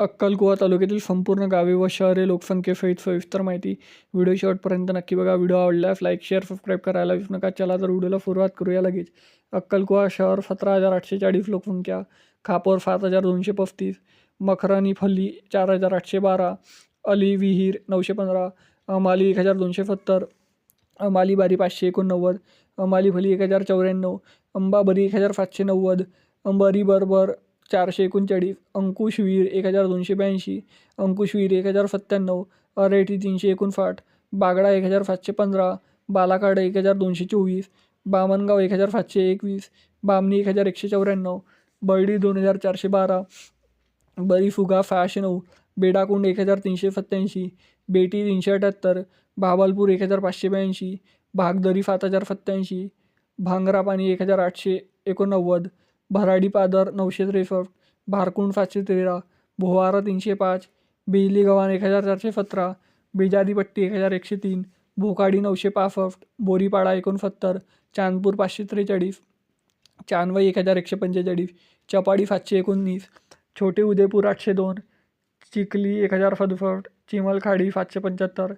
अक्कलकुवा तालुक्यातील संपूर्ण गावे व शहरे लोकसंख्येसहित सविस्तर माहिती व्हिडिओ शेवटपर्यंत नक्की बघा. व्हिडिओ आवडल्यास लाईक शेअर सबस्क्राईब करायला विसरू नका. चला तर व्हिडिओला सुरुवात करूया लगेच. अक्कलकुवा शहर सतरा हजार आठशे चाळीस लोकसंख्या खापर सात हजार दोनशे पस्तीस मखरानी फल्ली चार हजार आठशे बारा अली विहीर नऊशे पंधरा अमाली एक हजार दोनशे सत्तर अमाली बारी पाचशे एकोणनव्वद अमाली फली एक हजार चौऱ्याण्णव अंबाबरी एक हजार सातशे नव्वद अंबारी बरबर चारशे एकोणचाळीस अंकुशवीर एक हजार दोनशे ब्याऐंशी अंकुशवीर एक हजार सत्त्याण्णव अरेठी तीनशे एकोणसाठ बागडा एक हजार सातशे पंधरा बालाकाड एक हजार दोनशे चोवीस बामणगाव एक हजार सातशे एकवीस बामणी एक हजार एकशे चौऱ्याण्णव बर्डी दोन हजार चारशे बारा बरीफुगा सहाशे नऊ बेडाकुंड एक हजार तीनशे सत्त्याऐंशी बेटी तीनशे अठ्याहत्तर भावलपूर एक हजार पाचशे ब्याऐंशी भागदरी सात हजार सत्त्याऐंशी भांगरा पाणी एक हजार आठशे एकोणनव्वद भराडी पादर नऊशे त्रेसष्ट भारकुंड सातशे तेरा भोवारा तीनशे पाच बिजली गव्हाण एक हजार चारशे सतरा बेजादीपट्टी एक हजार एकशे तीन भोकाडी नऊशे पासष्ट बोरीपाडा एकोणसत्तर चांदपूर पाचशे त्रेचाळीस चांदवई एक हजार एकशे पंचेचाळीस चपाडी सातशे एकोणीस छोटे उदयपूर आठशे दोन चिखली एक हजार सदुसष्ट चिमलखाडी सातशे पंच्याहत्तर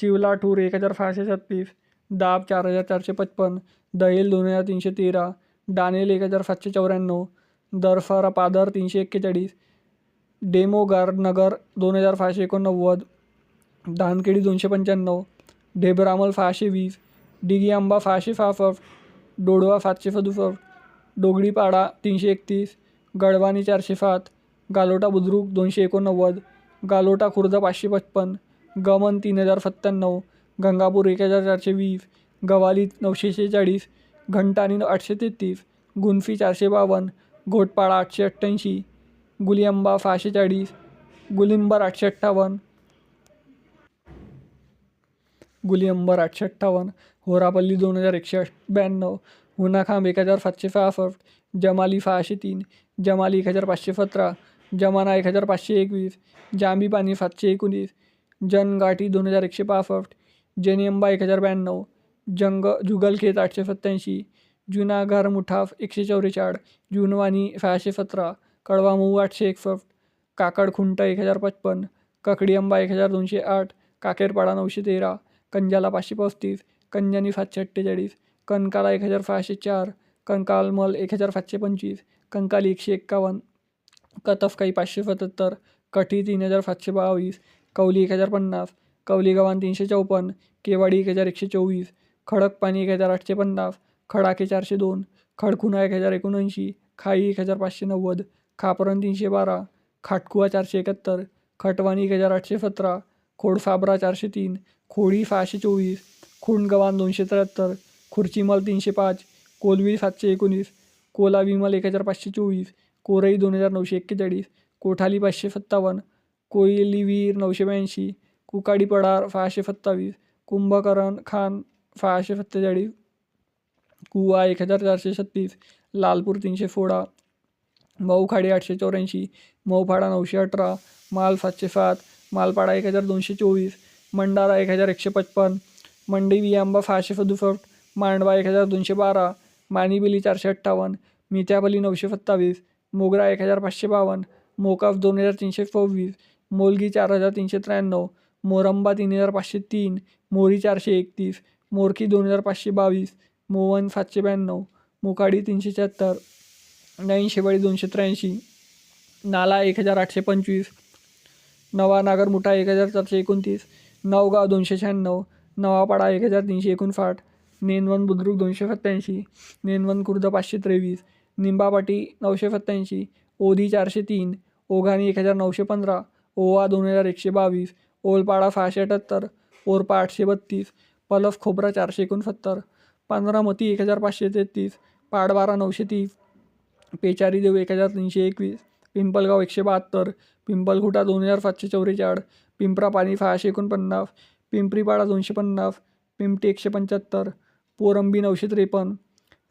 चिवलाठूर एक हजार सहाशे छत्तीस दाब चार हजार चारशे पचपन्न दहेल दोन हजार तीनशे तेरा डानेल एक हजार सातशे चौऱ्याण्णव दरफारा पादर तीनशे एक्केचाळीस डेमोगार नगर दोन हजार सहाशे एकोणनव्वद धानकेडी दोनशे पंच्याण्णव ढेबरामल सहाशे वीस डिगी आंबा सहाशे सहासष्ट डोडवा सातशे सदुसष्ट डोगडीपाडा तीनशे एकतीस गडवानी चारशे सात गालोटा बुद्रुक दोनशे एकोणनव्वद गालोटा खुर्द पाचशे पचपन्न गमन तीन हजार सत्त्याण्णव गंगापूर एक हजार चारशे वीस गवाली नऊशे शेहेचाळीस घंटानी आठशे तेहतीस गुणफी चारशे बावन्न घोटपाडा आठशे अठ्ठ्याऐंशी गुलियंबा सहाशे चाळीस गुलिंबर आठशे अठ्ठावन्न. गुलियंबर आठशे अठ्ठावन्न होरापल्ली दोन हजार एकशे अठ ब्याण्णव हुनाखांब एक हजार सातशे सहासष्ट जमाली सहाशे तीन जमाली एक हजार पाचशे सतरा जमाना एक हजार पाचशे एकवीस जांबी पाणी सातशे एकोणीस जनगाठी दोन हजार एकशे पासष्ट जनियंबा एक हजार ब्याण्णव जंग जुगलखेत आठशे सत्त्याऐंशी जुना घरमुठाफ एकशे चौवेचाळ जुनवानी सहाशे सतरा कडवामऊ आठशे एकसष्ट काकडखुंट एक हजार पचपन्न ककडियंबा एक हजार दोनशे आठ काकेरपाडा नऊशे तेरा कंजाला पाचशे पस्तीस कंजानी सातशे अठ्ठेचाळीस कणकाला एक हजार सहाशे चार कंकालमल एक हजार सातशे पंचवीस कंकाली एकशे एक्कावन्न कतफकाई पाचशे सत्याहत्तर कठी तीन हजार सातशे बावीस कवली एक हजार पन्नास कवली गव्हाण तीनशे चौपन्न केवाडी एक हजार एकशे चोवीस खडक पाणी एक हजार आठशे पन्नास खडाके चारशे दोन खडखुना एक हजार एकोणऐंशी खाई एक हजार पाचशे नव्वद खापरण तीनशे बारा खाटकुवा चारशे एकाहत्तर खटवाणी एक हजार आठशे सतरा खोडफाबरा चारशे तीन खोडी सहाशे चोवीस खुंडगव्हाण दोनशे त्र्याहत्तर खुर्चीमल तीनशे पाच कोलवी सातशे एकोणीस कोला विमल एक हजार पाचशे चोवीस कोरई दोन हजार नऊशे एक्केचाळीस कोठाली पाचशे सत्तावन्न कोयलीवीर नऊशे ब्याऐंशी कुकाडी पडार सहाशे सत्तावीस कुंभकरण खान सहाशे सत्तेचाळीस कुवा एक हजार चारशे छत्तीस लालपूर तीनशे सोळा मऊखाडी आठशे चौऱ्याऐंशी मऊफाडा नऊशे अठरा माल सातशे सात मालपाडा एक हजार दोनशे चोवीस मंडारा एक हजार एकशे पचपन्न मंडी वियांबा सहाशे सदुसष्ट मांडवा एक हजार दोनशे बारा मानिबिली चारशे अठ्ठावन्न मित्याबली नऊशे सत्तावीस मोगरा एक हजार पाचशे बावन्न मोकाफ दोन हजार तीनशे सव्वीस मोलगी चार हजार तीनशे त्र्याण्णव मोरंबा तीन हजार पाचशे तीन मोरी चारशे एकतीस मोरखी दोन हजार पाचशे बावीस मोवन सातशे ब्याण्णव मोकाडी तीनशे शहात्तर नईन शेवाळी दोनशे त्र्याऐंशी नाला एक हजार आठशे पंचवीस नवा नागरमुठा एक हजार चारशे एकोणतीस नवगाव दोनशे शहाण्णव नवापाडा एक हजार तीनशे एकोणसाठ नेनवन बुद्रुक दोनशे सत्त्याऐंशी नेनवन खुर्द पाचशे त्रेवीस निंबापाटी नऊशे सत्त्याऐंशी ओधी चारशे तीन ओघाणी एक हजार नऊशे पंधरा ओवा दोन हजार एकशे बावीस ओलपाडा सहाशे अठ्ठ्याहत्तर ओरपा आठशे बत्तीस पलफ खोबरा चारशे एकोणसत्तर पांढरामती एक हजार पाचशे तेहतीस पाडबारा नऊशे तीस पेचारी देव एक हजार तीनशे एकवीस पिंपलगाव एकशे बहात्तर पिंपलघुटा दोन हजार सातशे चौवेचाळ पिंपरा पाणी सहाशे एकोणपन्नास पिंपरीपाडा दोनशे पन्नास पिंपटी एकशे पंच्याहत्तर पोरंबी नऊशे त्रेपन्न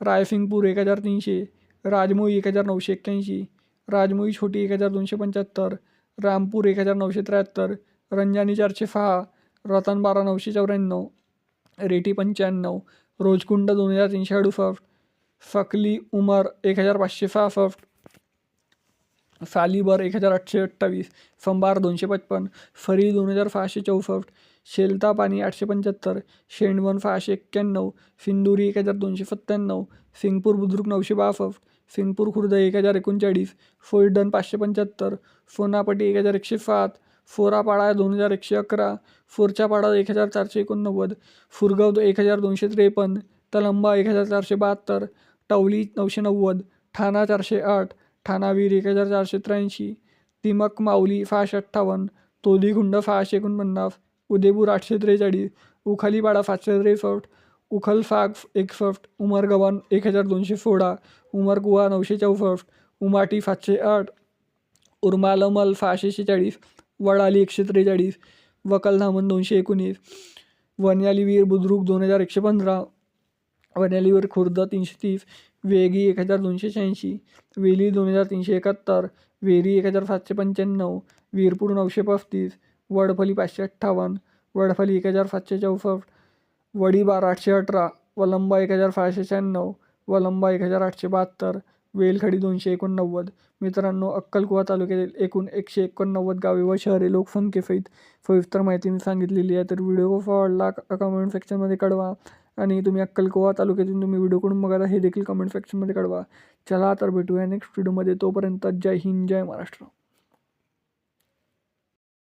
रायसिंगपूर एक हजार तीनशे राजमोई एक हजार नऊशे एक्क्याऐंशी राजमोई छोटी एक हजार दोनशे पंच्याहत्तर रामपूर एक हजार नऊशे त्र्याहत्तर रंजानी चारशे सहा रतनबारा नऊशे चौऱ्याण्णव रेटी पंच्याण्णव रोजकुंड दोन हजार तीनशे अडुसष्ट सकली उमर एक हजार पाचशे सहासष्ट सालीबर एक हजार आठशे अठ्ठावीस संबार दोनशे पचपन फरी दोन हजार सहाशे चौसष्ट शेलता पाणी आठशे पंच्याहत्तर शेंडवन सहाशे एक्क्याण्णव सिंदुरी एक हजार दोनशे सत्त्याण्णव सिंगपूर बुद्रुक नऊशे बासष्ट सिंगपूर खुर्द एक हजार एकोणचाळीस सोयडन पाचशे पंच्याहत्तर सोनापटी एक हजार एकशे सात फोरापाडा दोन हजार एकशे अकरा फोरच्यापाडा एक हजार चारशे एकोणनव्वद फुरगाव एक हजार दोनशे त्रेपन्न तलंबा एक हजार चारशे बहात्तर टवली नऊशे नव्वद ठाणा चारशे आठ ठाणावीर एक हजार चारशे त्र्याऐंशी तिमक माऊली सहाशे अठ्ठावन्न तोदीखुंड सहाशे एकोणपन्नास उदयपूर आठशे त्रेचाळीस उखालीपाडा सातशे त्रेसष्ट उखलसाग एकसष्ट उमरगव्हाण एक हजार दोनशे सोळा उमरकुवा नऊशे चौसष्ट उमाटी सातशे आठ उर्मालमल सहाशे वडाली एकशे त्रेचाळीस वकलधामन दोनशे एकोणीस वन्यालीवीर बुद्रुक दोन हजार एकशे पंधरा वन्यालीवीर खुर्द तीनशे तीस वेगी एक हजार दोनशे शहाऐंशी वेली दोन हजार तीनशे एकाहत्तर वेरी एक हजार सातशे पंच्याण्णव वीरपूर नऊशे पस्तीस वडफली पाचशे अठ्ठावन्न वडफली एक हजार सातशे चौसष्ट वडीबार आठशे अठरा वलंबा एक हजार सहाशे शहाण्णव वलंबा एक हजार आठशे बहात्तर वेलखडी दोनशे एकोणनव्वद. मित्रांनो अक्कलकुवा तालुक्यातील एकूण एकशे एकोणनव्वद गावे व शहरे लोकसंख्येसहित सविस्तर माहिती मी सांगितलेली आहे. तर व्हिडिओ कसा आवडला कमेंट सेक्शनमध्ये कळवा आणि तुम्ही अक्कलकुवा तालुक्यातून तुम्ही व्हिडिओ कडून बघायला हे देखील कमेंट सेक्शनमध्ये कळवा चला तर भेटूया नेक्स्ट व्हिडिओमध्ये तोपर्यंत जय हिंद जय महाराष्ट्र.